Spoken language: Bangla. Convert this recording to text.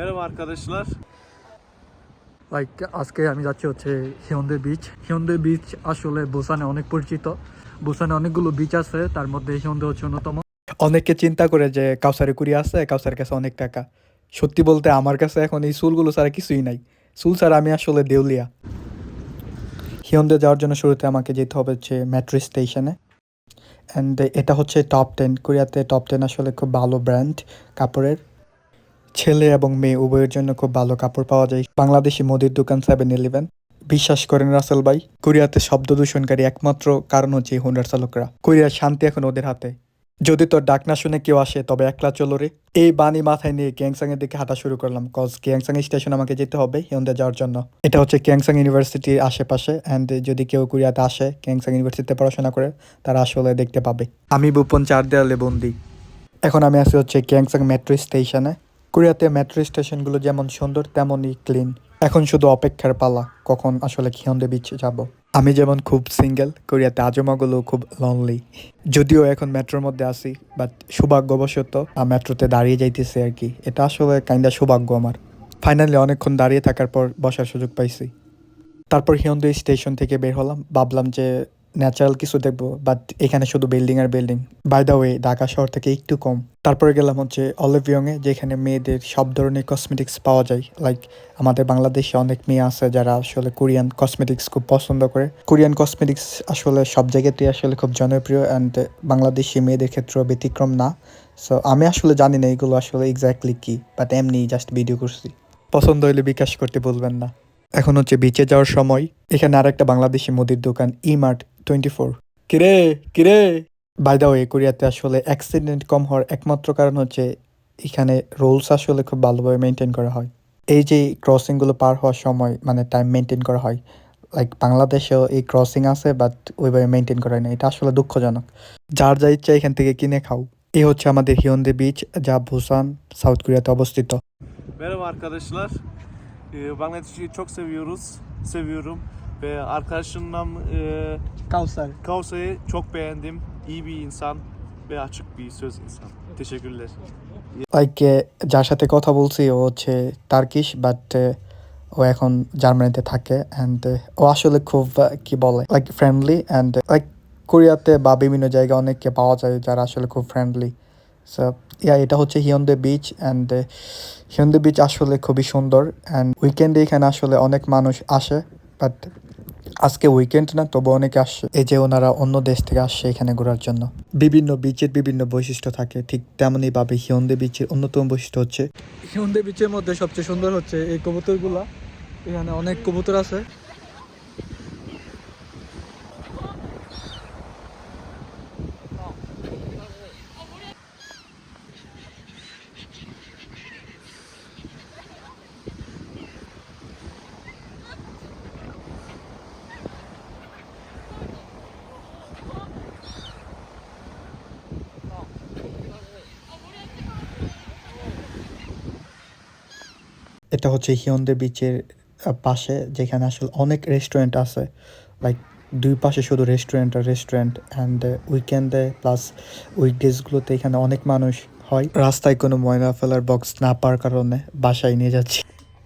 Merhaba arkadaşlar. লাইক আজকে আমি যাচ্ছি হচ্ছে হিয়ন্দে বিচ হিয়ন্দে বিচ আসলে বুসানে অনেক পরিচিত। বুসানে অনেকগুলো বিচ আছে তার মধ্যে হিয়ন্দে হচ্ছে অন্যতম। অনেকে চিন্তা করে যে কাউসারে কুড়ি আছে কাউসার কাছে অনেক টাকা। সত্যি বলতে আমার কাছে এখন এই চুলগুলো ছাড়া কিছুই নাই। চুল ছাড়া আমি আসলে দেউলিয়া। হিয়ন্দে যাওয়ার জন্য শুরুতে আমাকে যেতে হবে হচ্ছে মেট্রো স্টেশনে অ্যান্ড এটা হচ্ছে টপ টেন কোরিয়াতে টপ টেন আসলে খুব ভালো ব্র্যান্ড কাপড়ের। ছেলে এবং মেয়ে উভয়ের জন্য খুব ভালো কাপড় পাওয়া যায়। বাংলাদেশি মুদির দোকান সেভেন ইলেভেন বিশ্বাস করেন রাসেল ভাই, কোরিয়াতে শব্দ দূষণকারী একমাত্র কারণ হচ্ছে হুন্ডার চালকরা। কোরিয়ার শান্তি এখন ওদের হাতে। যদি তোর ডাক না শুনে কেউ আসে, তবে একলা চলো রে। এই বাণী মাথায় নিয়ে ক্যাংসাং এর দিকে হাঁটা শুরু করলাম কজ ক্যাংসাং স্টেশন আমাকে যেতে হবে হিয়ন্দে যাওয়ার জন্য। এটা হচ্ছে ক্যাংসাং ইউনিভার্সিটির আশেপাশে অ্যান্ড যদি কেউ কোরিয়াতে আসে ক্যাংসাং ইউনিভার্সিটিতে পড়াশোনা করে, তারা আসলে দেখতে পাবে। আমি বুপন চার দেয়ালে বন্দি। এখন আমি আছি হচ্ছে ক্যাংসাং মেট্রো স্টেশনে কোরিয়াতে মেট্রো স্টেশনগুলো যেমন সুন্দর, তেমনই ক্লিন। এখন শুধু অপেক্ষার পালা, কখন আসলে খিয়ন্দে বিচ যাব। আমি যেমন খুব সিঙ্গেল, কোরিয়াতে আজমাগুলো খুব লনলি যদিও এখন মেট্রোর মধ্যে আছি বাট সৌভাগ্যবশত মেট্রোতে দাঁড়িয়ে যাইতেছে আর কি। এটা আসলে কাইন্ডা সৌভাগ্য আমার। ফাইনালি অনেকক্ষণ দাঁড়িয়ে থাকার পর বসার সুযোগ পাইছি। তারপর হিয়ন্দু স্টেশন থেকে বের হলাম, ভাবলাম যে ন্যাচারাল কিছু দেখব বাট এখানে শুধু building R building by the way Dhaka শহর থেকে একটু কম। তারপরে গেলাম হচ্ছে অলিভিয়ংয়ে যেখানে মেয়েদের সব ধরনের কসমেটিক্স পাওয়া যায়। লাইক আমাদের বাংলাদেশে অনেক মেয়ে আছে যারা আসলে কোরিয়ান কসমেটিক্স খুব পছন্দ করে। কোরিয়ান কসমেটিক্স আসলে সব জায়গাতেই আসলে খুব জনপ্রিয় অ্যান্ড বাংলাদেশি মেয়েদের ক্ষেত্রেও ব্যতিক্রম না। সো আমি আসলে জানি না এগুলো আসলে এক্স্যাক্টলি কি বাট এমনি জাস্ট ভিডিও করছি। পছন্দ হলে বিকাশ করতে বলবেন না। এখন হচ্ছে বিচে যাওয়ার সময়, এখানে আর একটা বাংলাদেশি মুদির দোকান ই মার্ট টোয়েন্টি ফোর কিরে কিরে? বাই দা ওয়ে কোরিয়াতে আসলে অ্যাক্সিডেন্ট কম হওয়ার একমাত্র কারণ হচ্ছে এখানে রুলস আসলে খুব ভালোভাবে মেনটেন করা হয়। এই যে ক্রসিংগুলো পার হওয়ার সময় মানে টাইম মেনটেন করা হয় লাইক বাংলাদেশেও এই ক্রসিং আছে বাট ওইভাবে মেনটেন করা হয় না। এটা আসলে দুঃখজনক। যার যা ইচ্ছা এখান থেকে কিনে খাও। এই হচ্ছে আমাদের হিয়ন্দে বিচ যা ভুসান সাউথ কোরিয়াতে অবস্থিত. Ve arkadaşımla e, Kausar Kausa'yı çok beğendim. İyi bir insan ve açık bir söz insan. Teşekkürler. Like যার সাথে কথা বলছি ও হচ্ছে টার্কিশ বাট ও এখন জার্মানিতে থাকে অ্যান্ড ও আসলে খুব কি বলে লাইক ফ্রেন্ডলি অ্যান্ড লাইক কোরিয়াতে বা বিভিন্ন জায়গায় অনেককে পাওয়া যায় যারা আসলে খুব ফ্রেন্ডলি সো ইয়া এটা হচ্ছে Haeundae beach and Haeundae beach আসলে খুবই সুন্দর অ্যান্ড উইকেন্ডে এখানে আসলে অনেক মানুষ আসে বাট আজকে উইকেন্ড না, তবু অনেকে আসছে এই যে ওনারা অন্য দেশ থেকে আসছে এখানে ঘোরার জন্য। বিভিন্ন বিচের বিভিন্ন বৈশিষ্ট্য থাকে, ঠিক তেমনই ভাবে হিয়ন্দে বিচের অন্যতম বৈশিষ্ট্য হচ্ছে হিয়ন্দে বিচের মধ্যে সবচেয়ে সুন্দর হচ্ছে এই কবুতরগুলা। এখানে অনেক কবুতর আছে। এটা হচ্ছে হিয়ন্দে বিচের পাশে যেখানে আসলে অনেক রেস্টুরেন্ট আছে। লাইক দুই পাশে শুধু রেস্টুরেন্ট আর রেস্টুরেন্ট অ্যান্ড উইকেন্ডে প্লাস উইকডেজগুলোতে এখানে অনেক মানুষ হয়। রাস্তায় কোনো ময়লা ফেলার বক্স না পাওয়ার কারণে বাসায় নিয়ে যাচ্ছি।